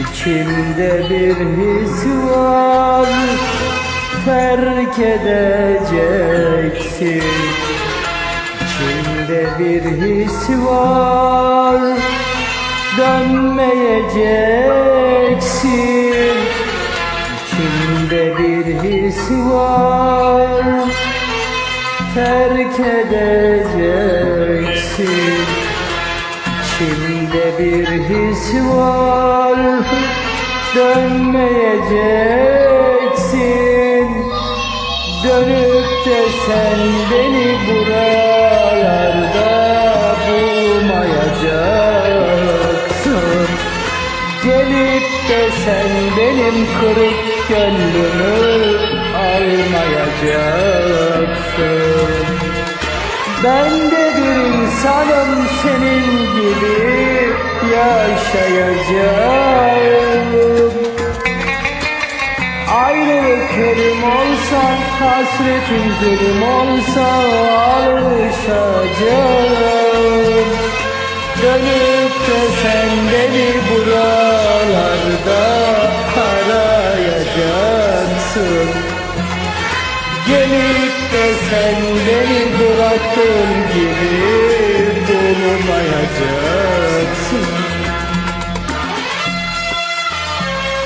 İçimde bir his var Terk edeceksin. İçimde bir his var Dönmeyeceksin. İçimde bir his var Terk edeceksin İçimde bir his var. Dönmeyeceksin. Dönüp de sen beni buralarda bulmayacaksın. Gelip de sen benim kırık gönlümü almayacaksın. Ben de yaşayacağım Ayrılık ölüm olsa, hasretin zulüm olsa alışacağım. Dönüp de sen beni buralarda arayacaksın. Gelip de sen beni bıraktığın gibi bulunmayacaksın